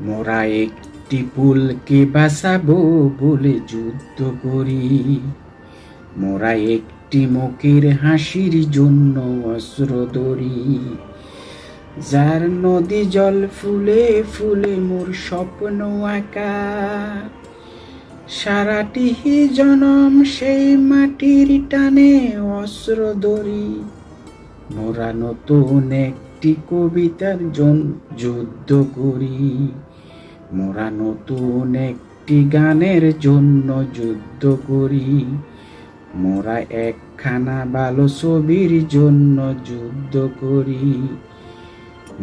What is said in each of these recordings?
মোরা একটি পুলকে বাঁচাবো বলে যুদ্ধ করি। মোরা একটি মুখের হাসির জন্য অস্ত্র ধরি। যার নদী জল ফুলে ফুলে মোর স্বপ্ন আঁকা। সারাটি জনম সেই মাটির টানে অস্ত্র ধরি। মোরা নতুন একটি কবিতার জন যুদ্ধ করি। মোরা নতুন একটি গানের জন্য যুদ্ধ করি। মোরা একখানা ভালো ছবির জন্য যুদ্ধ করি।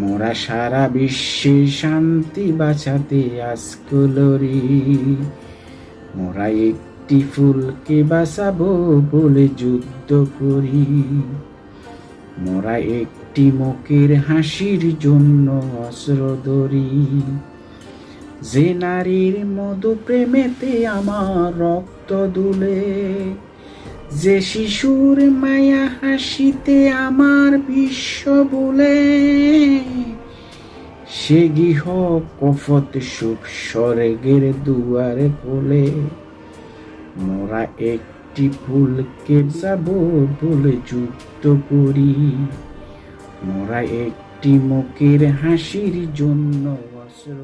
মোরা সারা বিশ্বে শান্তি বাঁচাতে আজকুলরি মোরা একটি ফুলকে বাঁচাবো বলে যুদ্ধ করি। মোরা একটি মুখের হাসির জন্য অস্ত্র ধরি। যে নারীর মধু প্রেমেতে আমার রক্ত দুলে, যে শিশুর মায়া হাসিতে আমার বিশ্ব বলে, সে গৃহ কফত সুখ স্বর্গের দুয়ারে বলে মোরা একটি ফুলকে যাব বলে যুক্ত করি। মোরা একটি মুখের হাসির জন্য অস্ত্র